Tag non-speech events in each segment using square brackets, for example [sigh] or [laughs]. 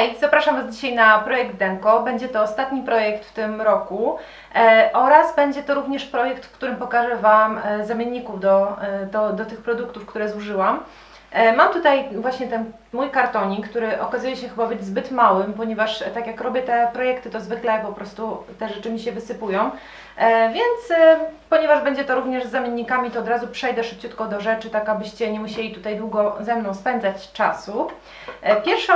Hej, zapraszam Was dzisiaj na projekt Denko. Będzie to ostatni projekt w tym roku e, oraz będzie to również projekt, w którym pokażę Wam e, zamienników do, e, do, do tych produktów, które zużyłam. E, mam tutaj właśnie ten mój kartonik, który okazuje się chyba być zbyt małym, ponieważ e, tak jak robię te projekty, to zwykle po prostu te rzeczy mi się wysypują. E, więc e, ponieważ będzie to również z zamiennikami, to od razu przejdę szybciutko do rzeczy, tak abyście nie musieli tutaj długo ze mną spędzać czasu. Pierwszą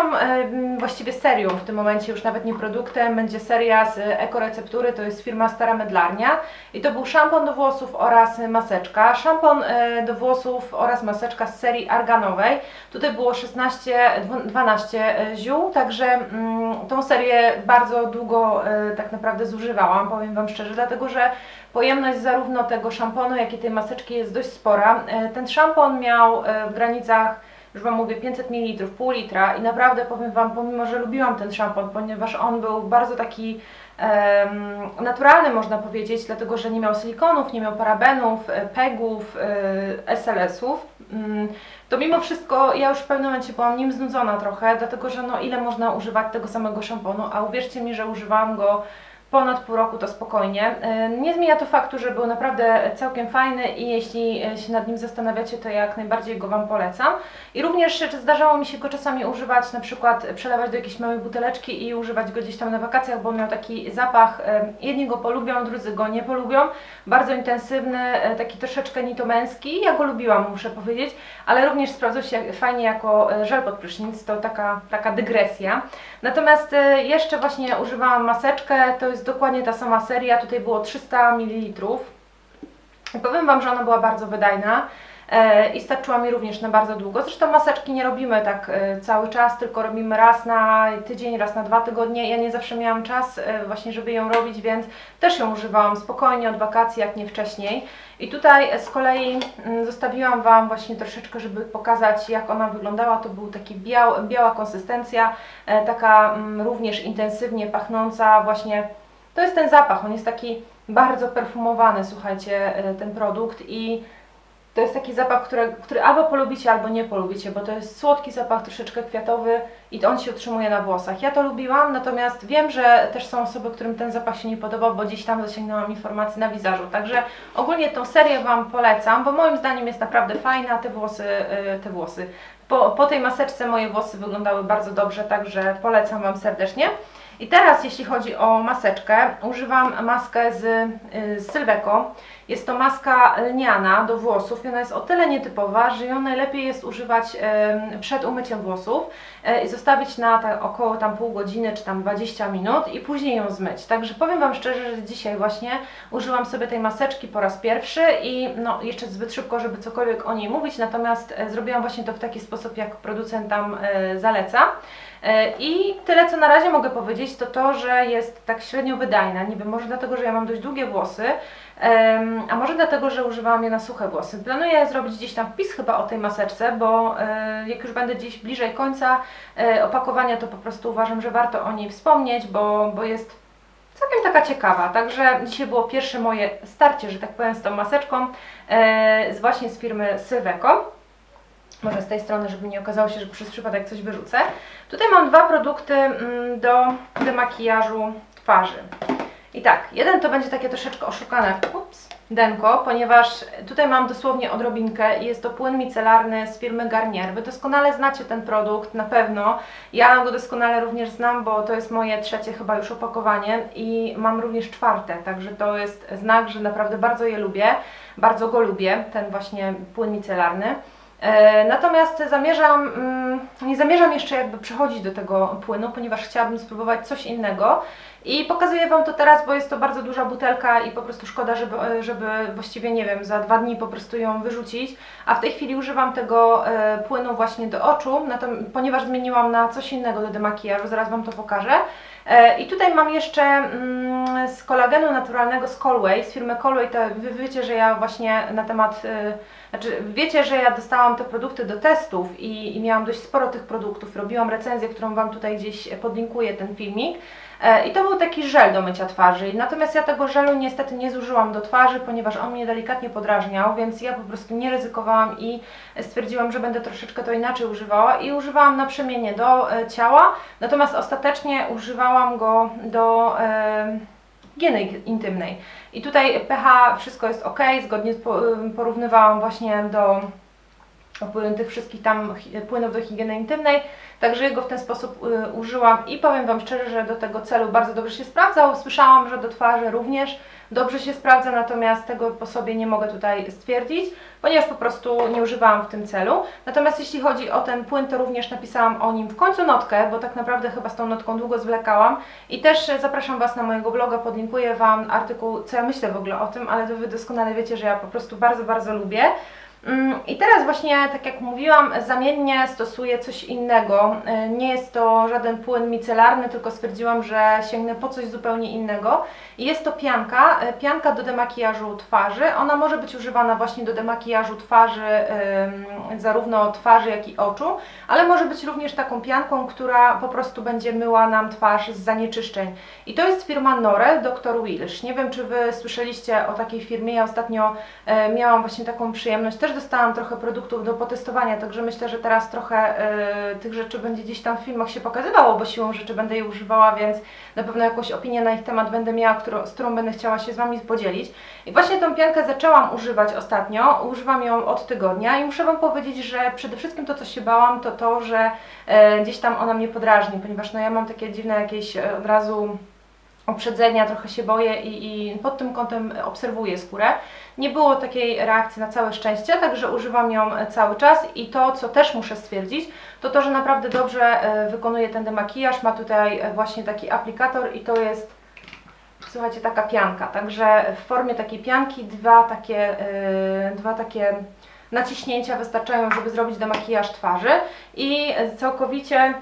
właściwie serią w tym momencie, już nawet nie produktem, będzie seria z ekoreceptury, to jest firma Stara Medlarnia i to był szampon do włosów oraz maseczka. Szampon do włosów oraz maseczka z serii arganowej. Tutaj było 16, dwu- 12 e, ziół, także mm, tą serię bardzo długo e, tak naprawdę zużywałam, powiem Wam szczerze, dlatego że pojemność zarówno tego szamponu, jak i tej maseczki jest dość spora. E, Ten szampon miał w granicach już Wam mówię, 500 ml, pół litra i naprawdę powiem Wam, pomimo, że lubiłam ten szampon, ponieważ on był bardzo taki naturalny, można powiedzieć, dlatego, że nie miał silikonów, nie miał parabenów, pegów, SLS-ów, to mimo wszystko ja już w pewnym momencie byłam nim znudzona trochę, dlatego, że no ile można używać tego samego szamponu, a uwierzcie mi, że używałam go ponad pół roku to spokojnie. E, Nie zmienia to faktu, że był naprawdę całkiem fajny i jeśli e, się nad nim zastanawiacie, to jak najbardziej go Wam polecam. I również zdarzało mi się go czasami używać, na przykład przelewać do jakiejś małej buteleczki i używać go gdzieś tam na wakacjach, bo miał taki zapach, e, jedni go polubią, drudzy go nie polubią, bardzo intensywny, taki troszeczkę nitomęski, ja go lubiłam, muszę powiedzieć, ale również sprawdzał się fajnie jako żel pod prysznic, to taka, taka dygresja. Natomiast jeszcze właśnie używałam maseczkę, to jest dokładnie ta sama seria, tutaj było 300 ml. Powiem Wam, że ona była bardzo wydajna e, i starczyła mi również na bardzo długo. Zresztą maseczki nie robimy tak e, cały czas, tylko robimy raz na tydzień, raz na dwa tygodnie. Ja nie zawsze miałam czas e, właśnie, żeby ją robić, więc też ją używałam spokojnie od wakacji, jak nie wcześniej. I tutaj z kolei mm, zostawiłam Wam właśnie troszeczkę, żeby pokazać jak ona wyglądała. To był taki biał, biała konsystencja, taka mm, również intensywnie pachnąca właśnie to jest ten zapach, on jest taki bardzo perfumowany, słuchajcie, e, ten produkt i to jest taki zapach, który, który albo polubicie, albo nie polubicie, bo to jest słodki zapach, troszeczkę kwiatowy i on się utrzymuje na włosach. Ja to lubiłam, natomiast wiem, że też są osoby, którym ten zapach się nie podobał, bo gdzieś tam zasięgnęłam informacji na wizerzu. Także ogólnie tą serię Wam polecam, bo moim zdaniem jest naprawdę fajna, te włosy, e, te włosy. Po, po tej maseczce moje włosy wyglądały bardzo dobrze, także polecam Wam serdecznie. I teraz jeśli chodzi o maseczkę, używam maskę z, y, z Sylveco. Jest to maska lniana do włosów i ona jest o tyle nietypowa, że ją najlepiej jest używać przed umyciem włosów e, i zostawić na około tam pół godziny czy tam 20 minut i później ją zmyć. Także powiem Wam szczerze, że dzisiaj właśnie użyłam sobie tej maseczki po raz pierwszy i no jeszcze zbyt szybko, żeby cokolwiek o niej mówić, natomiast e, zrobiłam właśnie to w taki sposób, jak producent tam e, zaleca. E, I tyle, co na razie mogę powiedzieć, to to, że jest tak średnio wydajna. Nie wiem, może dlatego, że ja mam dość długie włosy, a może dlatego, że używałam je na suche włosy. Planuję zrobić gdzieś tam wpis chyba o tej maseczce, bo e, jak już będę gdzieś bliżej końca e, opakowania, to po prostu uważam, że warto o niej wspomnieć, bo, bo jest całkiem taka ciekawa. Także dzisiaj było pierwsze moje starcie, że tak powiem, z tą maseczką z właśnie z firmy Sylveco. Może z tej strony, żeby nie okazało się, że przez przypadek coś wyrzucę. Tutaj mam dwa produkty mm, do demakijażu twarzy. I tak, jeden to będzie takie troszeczkę oszukane ups, denko, ponieważ tutaj mam dosłownie odrobinkę i jest to płyn micelarny z firmy Garnier. Wy doskonale znacie ten produkt, na pewno. Ja go doskonale również znam, bo to jest moje trzecie chyba już opakowanie i mam również czwarte, także to jest znak, że naprawdę bardzo je lubię, bardzo go lubię, ten właśnie płyn micelarny. E, Natomiast zamierzam, mm, nie zamierzam jeszcze jakby przechodzić do tego płynu, ponieważ chciałabym spróbować coś innego i pokazuję Wam to teraz, bo jest to bardzo duża butelka i po prostu szkoda, żeby, żeby właściwie, nie wiem, za dwa dni po prostu ją wyrzucić, a w tej chwili używam tego e, płynu właśnie do oczu, ponieważ zmieniłam na coś innego do demakijażu, zaraz Wam to pokażę. E, I tutaj mam jeszcze mm, z kolagenu naturalnego z Colway, z firmy Colway, to wy wiecie, że ja właśnie na temat, y, znaczy wiecie, że ja dostałam te produkty do testów i, i miałam dość sporo tych produktów, robiłam recenzję, którą Wam tutaj gdzieś podlinkuję ten filmik. E, I to był taki żel do mycia twarzy. Natomiast ja tego żelu niestety nie zużyłam do twarzy, ponieważ on mnie delikatnie podrażniał, więc ja po prostu nie ryzykowałam i stwierdziłam, że będę troszeczkę to inaczej używała i używałam naprzemiennie do e, ciała, natomiast ostatecznie używałam go do e, higieny intymnej. I tutaj pH wszystko jest ok, zgodnie porównywałam właśnie do tych wszystkich tam płynów do higieny intymnej, także jego w ten sposób y, użyłam i powiem Wam szczerze, że do tego celu bardzo dobrze się sprawdzał. Słyszałam, że do twarzy również dobrze się sprawdza, natomiast tego po sobie nie mogę tutaj stwierdzić, ponieważ po prostu nie używałam w tym celu. Natomiast jeśli chodzi o ten płyn, to również napisałam o nim w końcu notkę, bo tak naprawdę chyba z tą notką długo zwlekałam i też zapraszam Was na mojego bloga, podlinkuję Wam artykuł, co ja myślę w ogóle o tym, ale Wy doskonale wiecie, że ja po prostu bardzo, bardzo lubię. Mm, I teraz właśnie, tak jak mówiłam, zamiennie stosuję coś innego. E, nie jest to żaden płyn micelarny, tylko stwierdziłam, że sięgnę po coś zupełnie innego. Jest to pianka, e, pianka do demakijażu twarzy. Ona może być używana właśnie do demakijażu twarzy, zarówno twarzy, jak i oczu, ale może być również taką pianką, która po prostu będzie myła nam twarz z zanieczyszczeń. I to jest firma Norel, Dr. Wilsh. Nie wiem, czy Wy słyszeliście o takiej firmie. Ja ostatnio e, miałam właśnie taką przyjemność też dostałam trochę produktów do potestowania, także myślę, że teraz trochę y, tych rzeczy będzie gdzieś tam w filmach się pokazywało, bo siłą rzeczy będę je używała, więc na pewno jakąś opinię na ich temat będę miała, którą, z którą będę chciała się z Wami podzielić. I właśnie tą piankę zaczęłam używać ostatnio, używam ją od tygodnia i muszę Wam powiedzieć, że przede wszystkim to, co się bałam, to to, że y, gdzieś tam ona mnie podrażni, ponieważ no ja mam takie dziwne jakieś e, od razu uprzedzenia, trochę się boję i, i, pod tym kątem obserwuję skórę. Nie było takiej reakcji na całe szczęście, także używam ją cały czas i to, co też muszę stwierdzić, to to, że naprawdę dobrze e, wykonuje ten demakijaż. Ma tutaj e, właśnie taki aplikator i to jest, słuchajcie, taka pianka. Także w formie takiej pianki dwa takie, e, dwa takie naciśnięcia wystarczają, żeby zrobić demakijaż twarzy i całkowicie mm,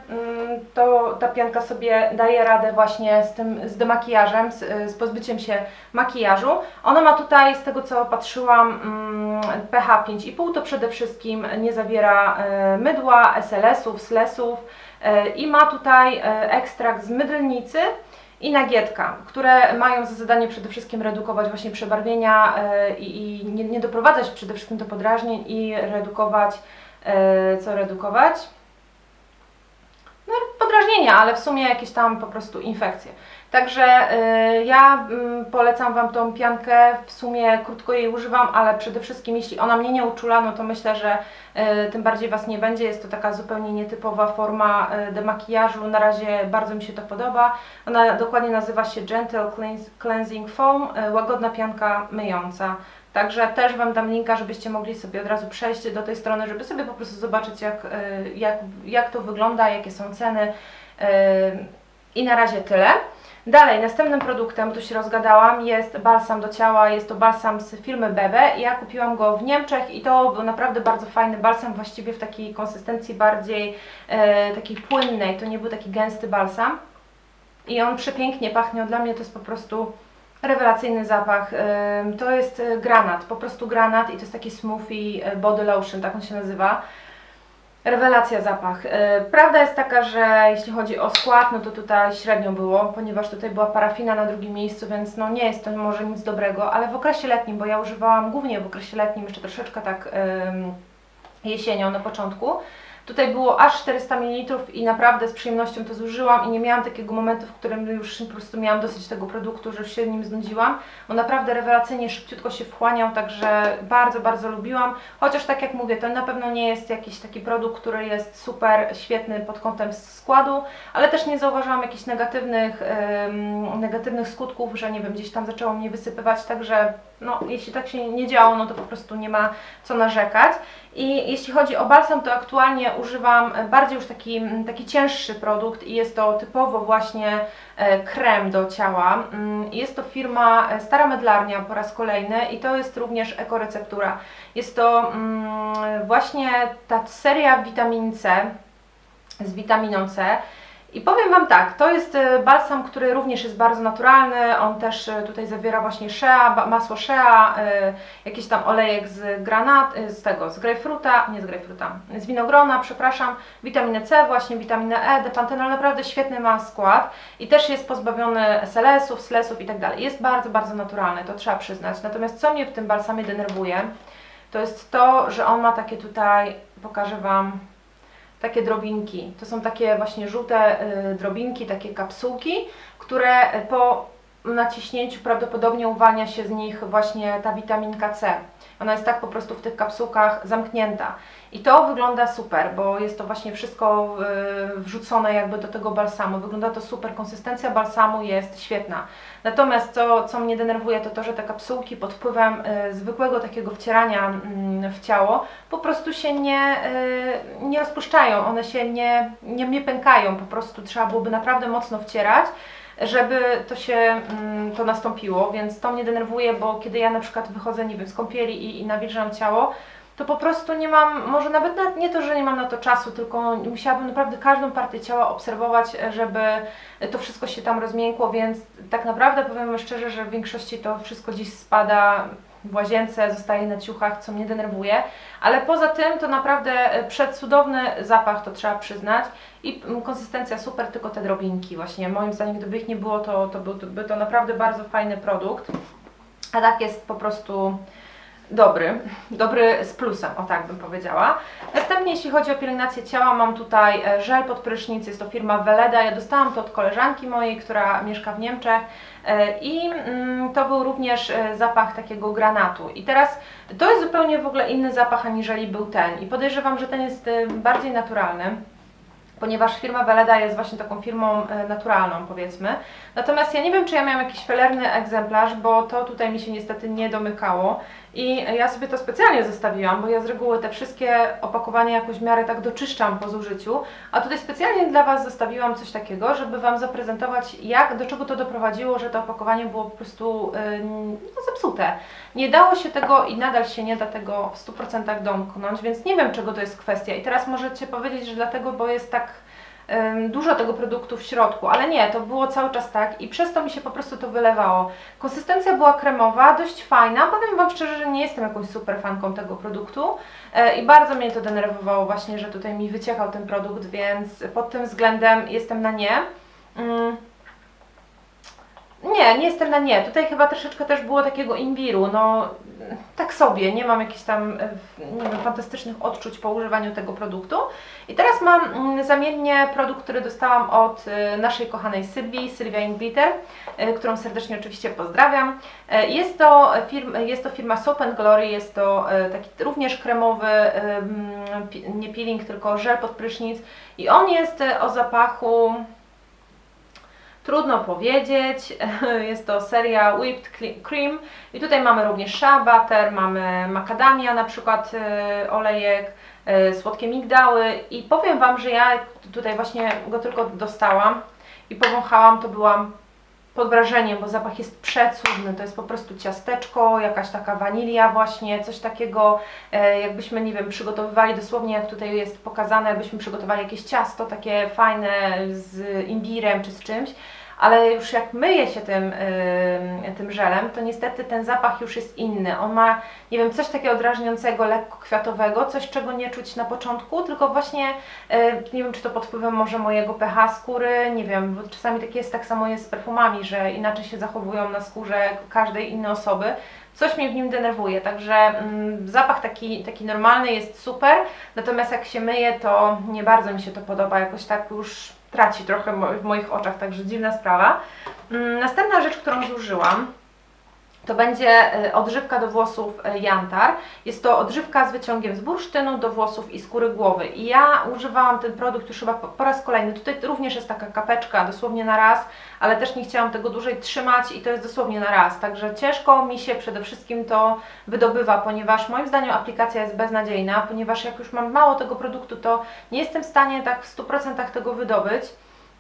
to ta pianka sobie daje radę właśnie z tym z demakijażem, z, z pozbyciem się makijażu. Ona ma tutaj, z tego co patrzyłam, mm, pH 5,5 to przede wszystkim nie zawiera e, mydła, SLS-ów, SLS-ów e, i ma tutaj e, ekstrakt z mydlnicy, i nagietka, które mają za zadanie przede wszystkim redukować właśnie przebarwienia e, i, i nie, nie, doprowadzać przede wszystkim do podrażnień i redukować, e, co redukować? No, podrażnienia, ale w sumie jakieś tam po prostu infekcje. Także y, ja y, polecam Wam tą piankę, w sumie krótko jej używam, ale przede wszystkim jeśli ona mnie nie uczula, no to myślę, że y, tym bardziej Was nie będzie. Jest to taka zupełnie nietypowa forma demakijażu, na razie bardzo mi się to podoba. Ona dokładnie nazywa się Gentle Cleansing Foam, łagodna pianka myjąca. Także też Wam dam linka, żebyście mogli sobie od razu przejść do tej strony, żeby sobie po prostu zobaczyć jak, jak, jak to wygląda, jakie są ceny. I na razie tyle. Dalej, następnym produktem, tu się rozgadałam, jest balsam do ciała. Jest to balsam z firmy Bebe. Ja kupiłam go w Niemczech i to był naprawdę bardzo fajny balsam, właściwie w takiej konsystencji bardziej e, takiej płynnej. To nie był taki gęsty balsam. I on przepięknie pachnie. Dla mnie to jest po prostu rewelacyjny zapach. E, to jest granat, po prostu granat i to jest taki smoothie e, body lotion, tak on się nazywa. Rewelacja zapach. E, prawda jest taka, że jeśli chodzi o skład, no to tutaj średnio było, ponieważ tutaj była parafina na drugim miejscu, więc no nie jest to może nic dobrego, ale w okresie letnim, bo ja używałam głównie w okresie letnim, jeszcze troszeczkę tak jesienią na początku, Tutaj było aż 400 ml i naprawdę z przyjemnością to zużyłam i nie miałam takiego momentu, w którym już po prostu miałam dosyć tego produktu, że się nim znudziłam. On naprawdę rewelacyjnie, szybciutko się wchłaniał, także bardzo, bardzo lubiłam. Chociaż tak jak mówię, to na pewno nie jest jakiś taki produkt, który jest super świetny pod kątem składu, ale też nie zauważyłam jakichś negatywnych, yy, negatywnych skutków, że nie wiem, gdzieś tam zaczęło mnie wysypywać, także no, jeśli tak się nie działo, no to po prostu nie ma co narzekać. I jeśli chodzi o balsam, to aktualnie używam bardziej już taki, taki cięższy produkt i jest to typowo właśnie e, krem do ciała. Mm, jest to firma e, Stara Medlarnia po raz kolejny i to jest również ekoreceptura. Jest to mm, właśnie ta seria witamin C z witaminą C I powiem Wam tak, to jest e, balsam, który również jest bardzo naturalny. On też e, tutaj zawiera właśnie shea, masło shea, e, jakiś tam olejek z granat, z tego, z grejpfruta, nie z grejpfruta, z winogrona, przepraszam, witaminę C, właśnie witaminę E, depantenol, naprawdę świetny ma skład i też jest pozbawiony SLS-ów, SLS-ów i tak dalej. Jest bardzo, bardzo naturalny, to trzeba przyznać. Natomiast co mnie w tym balsamie denerwuje, to jest to, że on ma takie tutaj, pokażę Wam, takie drobinki. To są takie właśnie żółte y, drobinki, takie kapsułki, które po naciśnięciu prawdopodobnie uwalnia się z nich właśnie ta witaminka C. Ona jest tak po prostu w tych kapsułkach zamknięta. I to wygląda super, bo jest to właśnie wszystko y, wrzucone jakby do tego balsamu. Wygląda to super, konsystencja balsamu jest świetna. Natomiast co, co mnie denerwuje, to to, że te kapsułki pod wpływem y, zwykłego takiego wcierania mm, w ciało po prostu się nie, y, nie rozpuszczają, one się nie, nie, nie pękają, po prostu trzeba byłoby naprawdę mocno wcierać żeby to się mm, to nastąpiło, więc to mnie denerwuje, bo kiedy ja na przykład wychodzę, nie wiem, z kąpieli i, i nawilżam ciało, to po prostu nie mam, może nawet na, nie to, że nie mam na to czasu, tylko musiałabym naprawdę każdą partię ciała obserwować, żeby to wszystko się tam rozmiękło, więc tak naprawdę powiem szczerze, że w większości to wszystko gdzieś spada w łazience, zostaje na ciuchach, co mnie denerwuje, ale poza tym to naprawdę e, przecudowny zapach, to trzeba przyznać. I konsystencja super, tylko te drobinki właśnie, moim zdaniem gdyby ich nie było, to, to byłby to naprawdę bardzo fajny produkt, a tak jest po prostu dobry, dobry z plusem, o tak bym powiedziała. Następnie jeśli chodzi o pielęgnację ciała, mam tutaj e, żel pod prysznic, jest to firma Weleda, ja dostałam to od koleżanki mojej, która mieszka w Niemczech e, i mm, to był również e, zapach takiego granatu. I teraz to jest zupełnie w ogóle inny zapach aniżeli był ten i podejrzewam, że ten jest bardziej naturalny ponieważ firma Weleda jest właśnie taką firmą naturalną, powiedzmy. Natomiast ja nie wiem, czy ja miałam jakiś felerny egzemplarz, bo to tutaj mi się niestety nie domykało. I ja sobie to specjalnie zostawiłam, bo ja z reguły te wszystkie opakowania jakoś w miarę tak doczyszczam po zużyciu, a tutaj specjalnie dla Was zostawiłam coś takiego, żeby Wam zaprezentować, jak, do czego to doprowadziło, że to opakowanie było po prostu yy, no, zepsute. Nie dało się tego i nadal się nie da tego w 100% domknąć, więc nie wiem, czego to jest kwestia. I teraz możecie powiedzieć, że dlatego, bo jest tak dużo tego produktu w środku, ale nie, to było cały czas tak i przez to mi się po prostu to wylewało. Konsystencja była kremowa, dość fajna. Powiem Wam szczerze, że nie jestem jakąś super fanką tego produktu e, i bardzo mnie to denerwowało właśnie, że tutaj mi wyciekał ten produkt, więc pod tym względem jestem na nie. Mm. Nie, nie jestem na nie. Tutaj chyba troszeczkę też było takiego imbiru. No, tak sobie, nie mam jakichś tam e, nie wiem, fantastycznych odczuć po używaniu tego produktu. I teraz mam mm, zamiennie produkt, który dostałam od e, naszej kochanej Sylwii, Sylwia Inglitter, e, którą serdecznie oczywiście pozdrawiam. Jest to, firma, jest to firma Soap and Glory, jest to taki również kremowy, em, pi- nie peeling, tylko żel pod prysznic i on jest o zapachu Trudno powiedzieć, [laughs] jest to seria Whipped Cre- Cream. I tutaj mamy również shea butter, mamy macadamia na przykład e, olejek, e, słodkie migdały. I powiem Wam, że ja tutaj właśnie go tylko dostałam i powąchałam, to byłam pod wrażeniem, bo zapach jest przecudny, to jest po prostu ciasteczko, jakaś taka wanilia właśnie, coś takiego, e, jakbyśmy, nie wiem, przygotowywali dosłownie, jak tutaj jest pokazane, jakbyśmy przygotowali jakieś ciasto takie fajne z imbirem czy z czymś, ale już jak myje się tym, ym, tym żelem, to niestety ten zapach już jest inny. On ma, nie wiem, coś takiego drażniącego, lekko kwiatowego, coś czego nie czuć na początku, tylko właśnie, y, nie wiem, czy to pod wpływem może mojego pH skóry, nie wiem, bo czasami tak jest, tak samo jest z perfumami, że inaczej się zachowują na skórze każdej innej osoby. Coś mnie w nim denerwuje, także mm, zapach taki, taki normalny jest super, natomiast jak się myje, to nie bardzo mi się to podoba, jakoś tak już traci trochę w moich oczach, także dziwna sprawa. Mm, Następna rzecz, którą zużyłam, to będzie y, odżywka do włosów y, Jantar. Jest to odżywka z wyciągiem z bursztynu do włosów i skóry głowy. I ja używałam ten produkt już chyba po raz kolejny. Tutaj również jest taka kapeczka, dosłownie na raz, ale też nie chciałam tego dłużej trzymać i to jest dosłownie na raz. Także ciężko mi się przede wszystkim to wydobywa, ponieważ moim zdaniem aplikacja jest beznadziejna, ponieważ jak już mam mało tego produktu, to nie jestem w stanie tak w 100% tego wydobyć.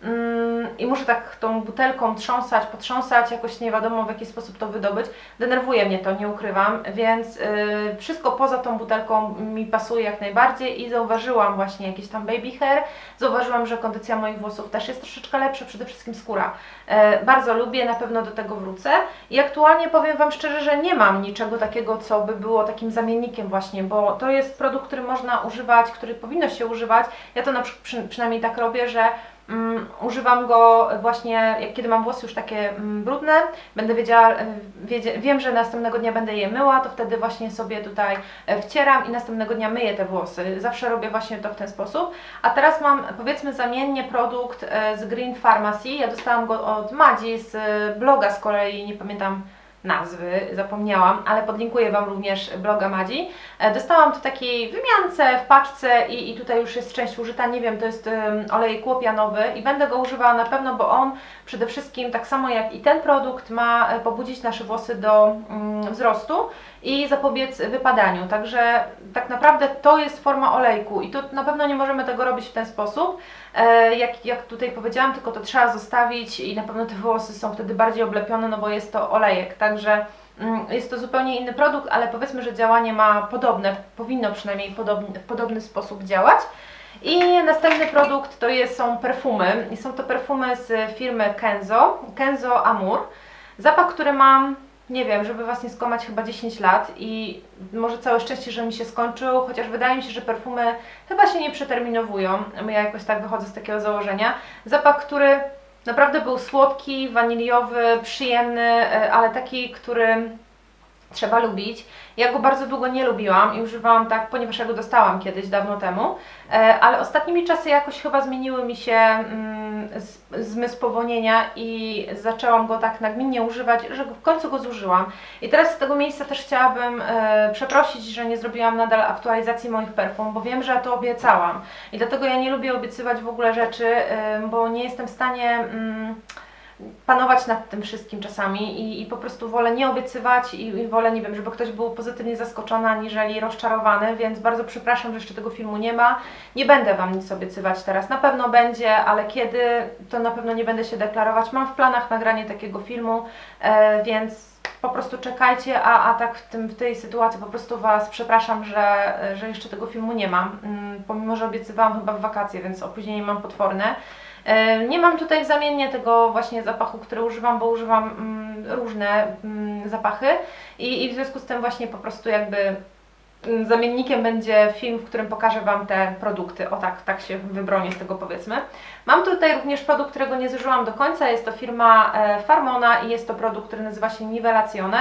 Mm, i muszę tak tą butelką trząsać, potrząsać, jakoś nie wiadomo w jaki sposób to wydobyć. Denerwuje mnie to, nie ukrywam, więc y, wszystko poza tą butelką mi pasuje jak najbardziej i zauważyłam właśnie jakieś tam baby hair, zauważyłam, że kondycja moich włosów też jest troszeczkę lepsza, przede wszystkim skóra. E, bardzo lubię, na pewno do tego wrócę i aktualnie powiem Wam szczerze, że nie mam niczego takiego, co by było takim zamiennikiem właśnie, bo to jest produkt, który można używać, który powinno się używać. Ja to na przy, przynajmniej tak robię, że Mm, używam go właśnie, jak kiedy mam włosy już takie mm, brudne, będę wiedziała, e, wiem, że następnego dnia będę je myła, to wtedy właśnie sobie tutaj e, wcieram i następnego dnia myję te włosy. Zawsze robię właśnie to w ten sposób. A teraz mam powiedzmy zamiennie produkt e, z Green Pharmacy. Ja dostałam go od Madzi z bloga z kolei, nie pamiętam nazwy, zapomniałam, ale podlinkuję Wam również bloga Madzi. E, dostałam to takiej wymiance w paczce i, i tutaj już jest część użyta, nie wiem, to jest um, olej kłopianowy i będę go używała na pewno, bo on przede wszystkim, tak samo jak i ten produkt, ma e, pobudzić nasze włosy do um, wzrostu i zapobiec wypadaniu. Także tak naprawdę to jest forma olejku i to na pewno nie możemy tego robić w ten sposób, e, jak, jak tutaj powiedziałam, tylko to trzeba zostawić i na pewno te włosy są wtedy bardziej oblepione, no bo jest to olejek. Także mm, jest to zupełnie inny produkt, ale powiedzmy, że działanie ma podobne, powinno przynajmniej podobny, w podobny sposób działać. I następny produkt to jest, są perfumy. I są to perfumy z firmy Kenzo, Kenzo Amour. Zapach, który mam nie wiem, żeby Was nie skłamać, chyba 10 lat i może całe szczęście, że mi się skończył, chociaż wydaje mi się, że perfumy chyba się nie przeterminowują. Ja jakoś tak wychodzę z takiego założenia. Zapach, który naprawdę był słodki, waniliowy, przyjemny, e, ale taki, który trzeba lubić. Ja go bardzo długo nie lubiłam i używałam tak, ponieważ ja go dostałam kiedyś, dawno temu, e, ale ostatnimi czasy jakoś chyba zmieniły mi się mm, zmysł powonienia i zaczęłam go tak nagminnie używać, że w końcu go zużyłam. I teraz z tego miejsca też chciałabym e, przeprosić, że nie zrobiłam nadal aktualizacji moich perfum, bo wiem, że to obiecałam. I dlatego ja nie lubię obiecywać w ogóle rzeczy, e, bo nie jestem w stanie... Mm, panować nad tym wszystkim czasami i, i po prostu wolę nie obiecywać i, i, wolę, nie wiem, żeby ktoś był pozytywnie zaskoczony, aniżeli rozczarowany, więc bardzo przepraszam, że jeszcze tego filmu nie ma. Nie będę Wam nic obiecywać teraz, na pewno będzie, ale kiedy, to na pewno nie będę się deklarować. Mam w planach nagranie takiego filmu, e, więc po prostu czekajcie, a, a tak w, tym, w tej sytuacji po prostu Was przepraszam, że, że jeszcze tego filmu nie mam, mm, pomimo, że obiecywałam chyba w wakacje, więc opóźnienie mam potworne. E, nie mam tutaj zamiennie tego właśnie zapachu, który używam, bo używam mm, różne mm, zapachy i, i w związku z tym właśnie po prostu jakby mm, zamiennikiem będzie film, w którym pokażę Wam te produkty. O tak, tak się wybronię z tego powiedzmy. Mam tutaj również produkt, którego nie zużyłam do końca. Jest to firma e, Farmona i jest to produkt, który nazywa się Nivelazione,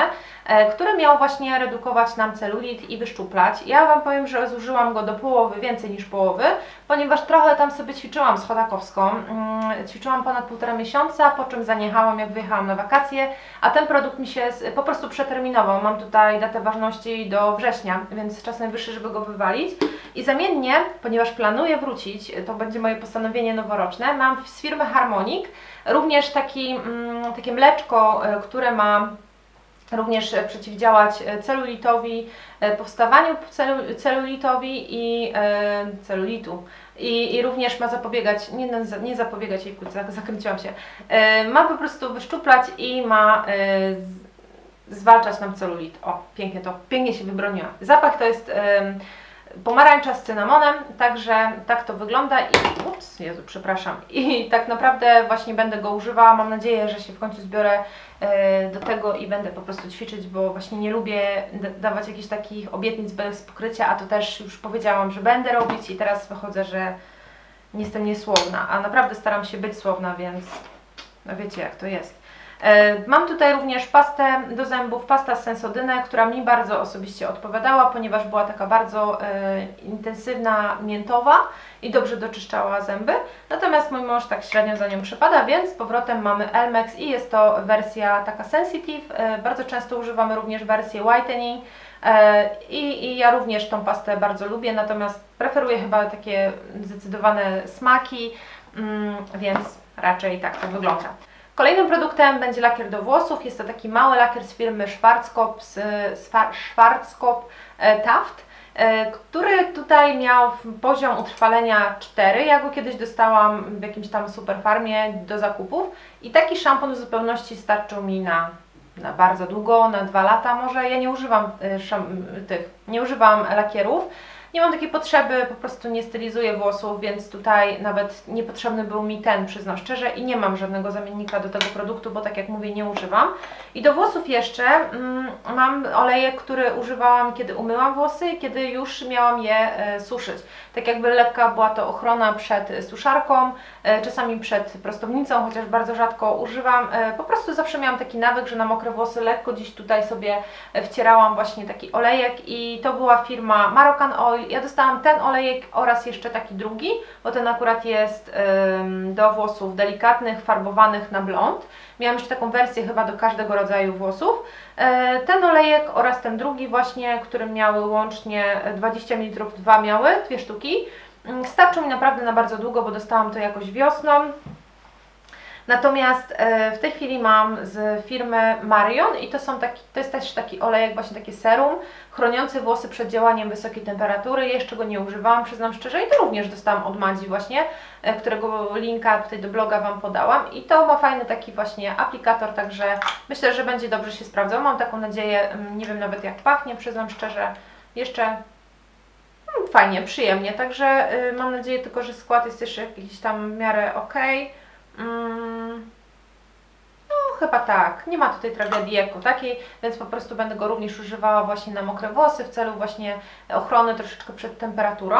który miał właśnie redukować nam celulit i wyszczuplać. Ja Wam powiem, że zużyłam go do połowy, więcej niż połowy, ponieważ trochę tam sobie ćwiczyłam z Chodakowską. Mm, ćwiczyłam ponad półtora miesiąca, po czym zaniechałam, jak wyjechałam na wakacje, a ten produkt mi się po prostu przeterminował. Mam tutaj datę ważności do września, więc czas najwyższy, żeby go wywalić. I zamiennie, ponieważ planuję wrócić, to będzie moje postanowienie noworoczne, mam z firmy Harmonic również taki, mm, takie mleczko, e, które ma również przeciwdziałać e, celulitowi, e, powstawaniu celulitowi i celulitu. I, I również ma zapobiegać, nie, nie zapobiegać jej zakręciłam się, ma po prostu wyszczuplać i ma zwalczać nam celulit. O, pięknie to, pięknie się wybroniła. Zapach to jest pomarańcza z cynamonem, także tak to wygląda i ups, Jezu, przepraszam. I tak naprawdę właśnie będę go używała. Mam nadzieję, że się w końcu zbiorę e, do tego i będę po prostu ćwiczyć, bo właśnie nie lubię dawać jakichś takich obietnic bez pokrycia, a to też już powiedziałam, że będę robić i teraz wychodzę, że nie jestem niesłowna, a naprawdę staram się być słowna, więc no wiecie jak to jest. E, mam tutaj również pastę do zębów, pasta z Sensodynę, która mi bardzo osobiście odpowiadała, ponieważ była taka bardzo e, intensywna, miętowa i dobrze doczyszczała zęby. Natomiast mój mąż tak średnio za nią przypada, więc z powrotem mamy Elmex i jest to wersja taka sensitive. E, bardzo często używamy również wersję whitening. I, I ja również tą pastę bardzo lubię, natomiast preferuję chyba takie zdecydowane smaki, mm, więc raczej tak to wygląda. Kolejnym produktem będzie lakier do włosów. Jest to taki mały lakier z firmy Schwarzkopf, Schwarzkopf e, Taft. e, który tutaj miał poziom utrwalenia 4. Ja go kiedyś dostałam w jakimś tam superfarmie do zakupów i taki szampon w zupełności starczył mi na, na bardzo długo, na 2 lata może. Ja nie używam e, tych, nie używam lakierów. Nie mam takiej potrzeby, po prostu nie stylizuję włosów, więc tutaj nawet niepotrzebny był mi ten, przyznam szczerze, i nie mam żadnego zamiennika do tego produktu, bo tak jak mówię, nie używam. I do włosów jeszcze mm, mam olejek, który używałam, kiedy umyłam włosy kiedy już miałam je e, suszyć. Tak jakby lekka była to ochrona przed suszarką, e, czasami przed prostownicą, chociaż bardzo rzadko używam. E, po prostu zawsze miałam taki nawyk, że na mokre włosy lekko gdzieś tutaj sobie e, wcierałam właśnie taki olejek i to była firma Marocan Oil. Ja dostałam ten olejek oraz jeszcze taki drugi, bo ten akurat jest ym, do włosów delikatnych, farbowanych na blond. Miałam jeszcze taką wersję chyba do każdego rodzaju włosów. E, Ten olejek oraz ten drugi właśnie, który miały łącznie 20 ml, dwa miały, dwie sztuki. Mm, Starczył mi naprawdę na bardzo długo, bo dostałam to jakoś wiosną. Natomiast e, w tej chwili mam z firmy Marion i to, są taki, to jest też taki olejek, właśnie takie serum chroniący włosy przed działaniem wysokiej temperatury. Jeszcze go nie używałam, przyznam szczerze, i to również dostałam od Madzi właśnie, e, którego linka tutaj do bloga Wam podałam. I to ma fajny taki właśnie aplikator, także myślę, że będzie dobrze się sprawdzał. Mam taką nadzieję, mm, nie wiem nawet jak pachnie, przyznam szczerze, jeszcze mm, fajnie, przyjemnie, także y, mam nadzieję tylko, że skład jest jeszcze jakiś tam w miarę ok. No, chyba tak. Nie ma tutaj tragedii jako takiej, więc po prostu będę go również używała właśnie na mokre włosy w celu właśnie ochrony troszeczkę przed temperaturą.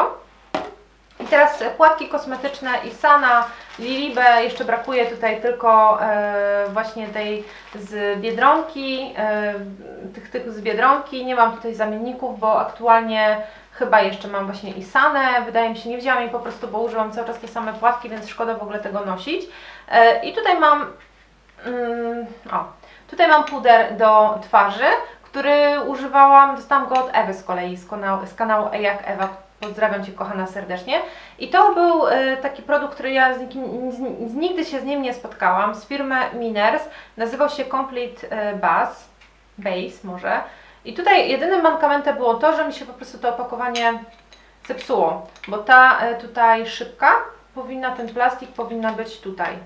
I teraz płatki kosmetyczne Isana, Lilibe, jeszcze brakuje tutaj tylko e, właśnie tej z Biedronki, e, tych, tych z Biedronki, nie mam tutaj zamienników, bo aktualnie chyba jeszcze mam właśnie Isanę, wydaje mi się, nie wzięłam jej po prostu, bo używam cały czas te same płatki, więc szkoda w ogóle tego nosić. E, I tutaj mam, mm, o, tutaj mam puder do twarzy, który używałam, dostałam go od Ewy z kolei, z kanału, z kanału E jak Ewa, pozdrawiam Cię kochana serdecznie. I to był e, taki produkt, który ja z, nikim, z, nigdy się z nim nie spotkałam, z firmy Miners, nazywał się Complete Base, Base może. I tutaj jedynym mankamentem było to, że mi się po prostu to opakowanie zepsuło, bo ta e, tutaj szybka powinna, ten plastik powinna być tutaj.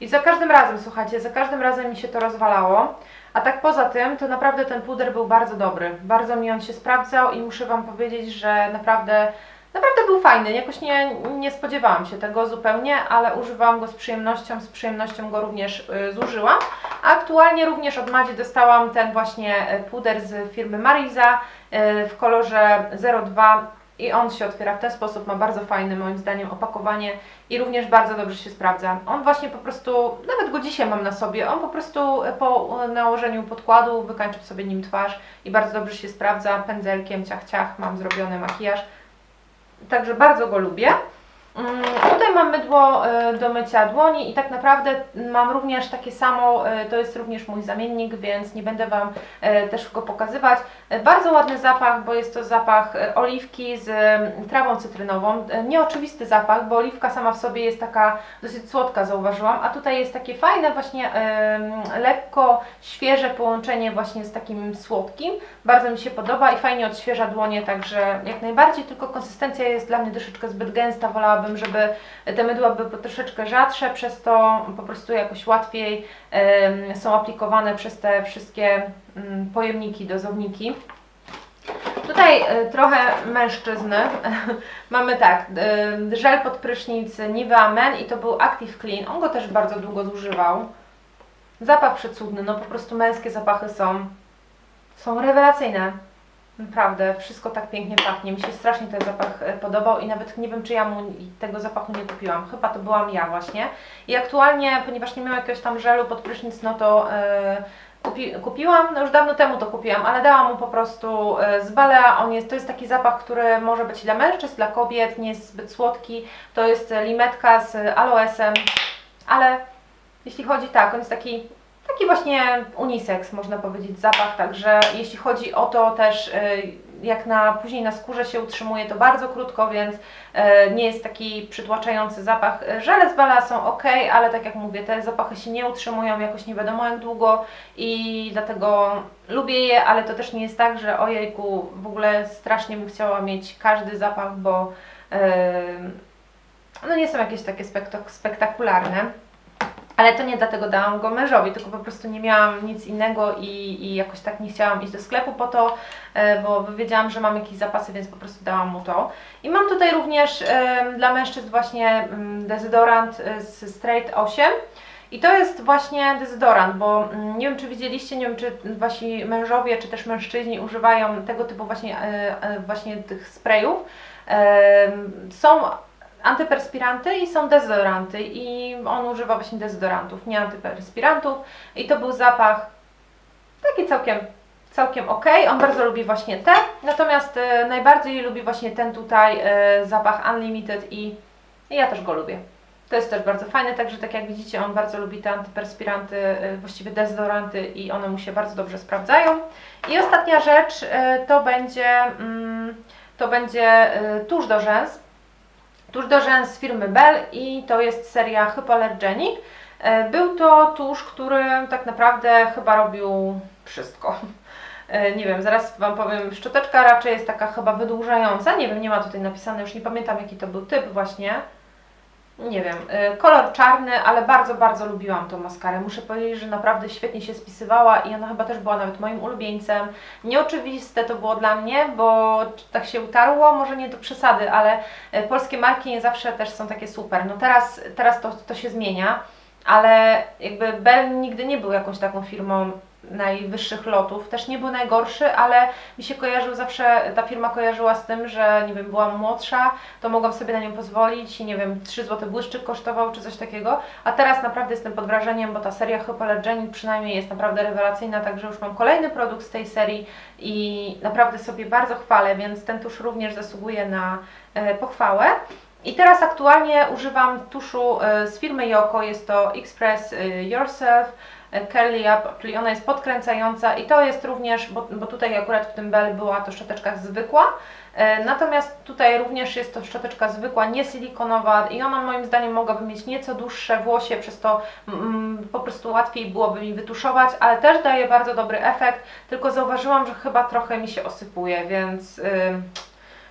I za każdym razem, słuchajcie, za każdym razem mi się to rozwalało. A tak poza tym, to naprawdę ten puder był bardzo dobry. Bardzo mi on się sprawdzał i muszę Wam powiedzieć, że naprawdę, naprawdę był fajny. Jakoś nie, nie spodziewałam się tego zupełnie, ale używałam go z przyjemnością, z przyjemnością go również y, zużyłam. Aktualnie również od Madzi dostałam ten właśnie y, puder z firmy Mariza y, w kolorze 02 i on się otwiera w ten sposób, ma bardzo fajne moim zdaniem opakowanie i również bardzo dobrze się sprawdza. On właśnie po prostu, nawet go dzisiaj mam na sobie, on po prostu po nałożeniu podkładu wykańczam sobie nim twarz i bardzo dobrze się sprawdza, pędzelkiem, ciach ciach, mam zrobiony makijaż, także bardzo go lubię. Mm, Tutaj mam mydło e, do mycia dłoni i tak naprawdę mam również takie samo, e, to jest również mój zamiennik, więc nie będę Wam e, też go pokazywać. Bardzo ładny zapach, bo jest to zapach oliwki z trawą cytrynową. Nieoczywisty zapach, bo oliwka sama w sobie jest taka dosyć słodka, zauważyłam, a tutaj jest takie fajne właśnie lekko świeże połączenie właśnie z takim słodkim. Bardzo mi się podoba i fajnie odświeża dłonie, także jak najbardziej, tylko konsystencja jest dla mnie troszeczkę zbyt gęsta, wolałabym, żeby te mydła były troszeczkę rzadsze, przez to po prostu jakoś łatwiej są aplikowane przez te wszystkie mm, pojemniki, dozowniki. Tutaj e, trochę mężczyzny. [laughs] Mamy tak, e, żel pod prysznic Nivea Men i to był Active Clean. On go też bardzo długo zużywał. Zapach przecudny, no po prostu męskie zapachy są, są rewelacyjne. Naprawdę, wszystko tak pięknie pachnie. Mi się strasznie ten zapach e, podobał i nawet nie wiem, czy ja mu tego zapachu nie kupiłam. Chyba to byłam ja właśnie. I aktualnie, ponieważ nie miałam jakiegoś tam żelu pod prysznic, no to e, kupi, kupiłam, no już dawno temu to kupiłam, ale dałam mu po prostu e, z Balea. On jest, to jest taki zapach, który może być dla mężczyzn, dla kobiet, nie jest zbyt słodki. To jest limetka z aloesem, ale jeśli chodzi tak, on jest taki taki właśnie unisex, można powiedzieć, zapach, także jeśli chodzi o to też, y, jak na później na skórze się utrzymuje, to bardzo krótko, więc e, nie jest taki przytłaczający zapach. Żele z Bala są ok, ale tak jak mówię, te zapachy się nie utrzymują jakoś nie wiadomo jak długo i dlatego lubię je, ale to też nie jest tak, że ojejku, w ogóle strasznie bym chciała mieć każdy zapach, bo em, no nie są jakieś takie spektak- spektakularne. Ale to nie dlatego dałam go mężowi, tylko po prostu nie miałam nic innego i, i jakoś tak nie chciałam iść do sklepu po to, e, bo wiedziałam, że mam jakieś zapasy, więc po prostu dałam mu to. I mam tutaj również dla mężczyzn właśnie mm, dezodorant e, z Straight 8. I to jest właśnie dezodorant, bo mm, nie wiem czy widzieliście, nie wiem czy wasi mężowie czy też mężczyźni używają tego typu właśnie, e, właśnie tych sprayów. Są antyperspiranty i są dezodoranty i on używa właśnie dezodorantów, nie antyperspirantów i to był zapach taki całkiem, całkiem ok. On bardzo lubi właśnie te, natomiast e, najbardziej lubi właśnie ten tutaj e, zapach Unlimited i, i ja też go lubię. To jest też bardzo fajne, także tak jak widzicie, on bardzo lubi te antyperspiranty, e, właściwie dezodoranty i one mu się bardzo dobrze sprawdzają. I ostatnia rzecz to będzie, mm, to będzie e, tusz do rzęs. Tusz do rzęs z firmy Bell i to jest seria Hypoallergenic. E, Był to tusz, który tak naprawdę chyba robił wszystko. E, Nie wiem, zaraz Wam powiem, szczoteczka raczej jest taka chyba wydłużająca, nie wiem, nie ma tutaj napisane, już nie pamiętam jaki to był typ właśnie. Nie wiem, e, kolor czarny, ale bardzo, bardzo lubiłam tą maskarę. Muszę powiedzieć, że naprawdę świetnie się spisywała i ona chyba też była nawet moim ulubieńcem. Nieoczywiste to było dla mnie, bo tak się utarło, może nie do przesady, ale e, polskie marki nie zawsze też są takie super. No teraz, teraz to, to się zmienia, ale jakby Bell nigdy nie był jakąś taką firmą najwyższych lotów, też nie był najgorszy, ale mi się kojarzył zawsze, ta firma kojarzyła z tym, że nie wiem, byłam młodsza, to mogłam sobie na nią pozwolić i nie wiem, 3 zł błyszczyk kosztował czy coś takiego, a teraz naprawdę jestem pod wrażeniem, bo ta seria Hypoallergenic przynajmniej jest naprawdę rewelacyjna, także już mam kolejny produkt z tej serii i naprawdę sobie bardzo chwalę, więc ten tusz również zasługuje na e, pochwałę. I teraz aktualnie używam tuszu e, z firmy Yoko, jest to Express e, Yourself Curly Up, czyli ona jest podkręcająca i to jest również, bo, bo tutaj akurat w tym Bell była to szczoteczka zwykła, e, natomiast tutaj również jest to szczoteczka zwykła, nie silikonowa i ona moim zdaniem mogłaby mieć nieco dłuższe włosie, przez to mm, po prostu łatwiej byłoby mi wytuszować, ale też daje bardzo dobry efekt, tylko zauważyłam, że chyba trochę mi się osypuje, więc... ym,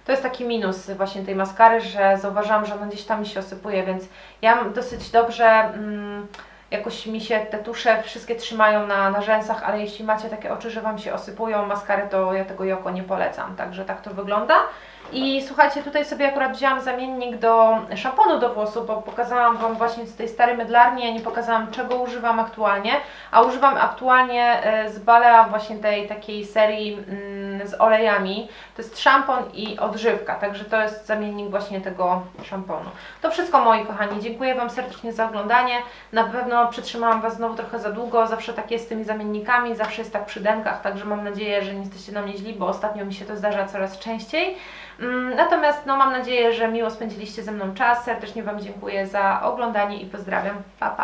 to jest taki minus właśnie tej maskary, że zauważyłam, że ona gdzieś tam mi się osypuje, więc ja dosyć dobrze mm, jakoś mi się te tusze wszystkie trzymają na, na rzęsach, ale jeśli macie takie oczy, że Wam się osypują maskary, to ja tego Joko nie polecam, także tak to wygląda. I słuchajcie, tutaj sobie akurat wzięłam zamiennik do szamponu do włosów, bo pokazałam Wam właśnie z tej starej mydlarni, ja nie pokazałam czego używam aktualnie, a używam aktualnie e, z Balea właśnie tej takiej serii mm, z olejami. To jest szampon i odżywka, także to jest zamiennik właśnie tego szamponu. To wszystko moi kochani, dziękuję Wam serdecznie za oglądanie. Na pewno przytrzymałam Was znowu trochę za długo, zawsze tak jest z tymi zamiennikami, zawsze jest tak przy denkach, także mam nadzieję, że nie jesteście na mnie źli, bo ostatnio mi się to zdarza coraz częściej. Mm, Natomiast no, mam nadzieję, że miło spędziliście ze mną czas. Serdecznie Wam dziękuję za oglądanie i pozdrawiam. Pa, pa.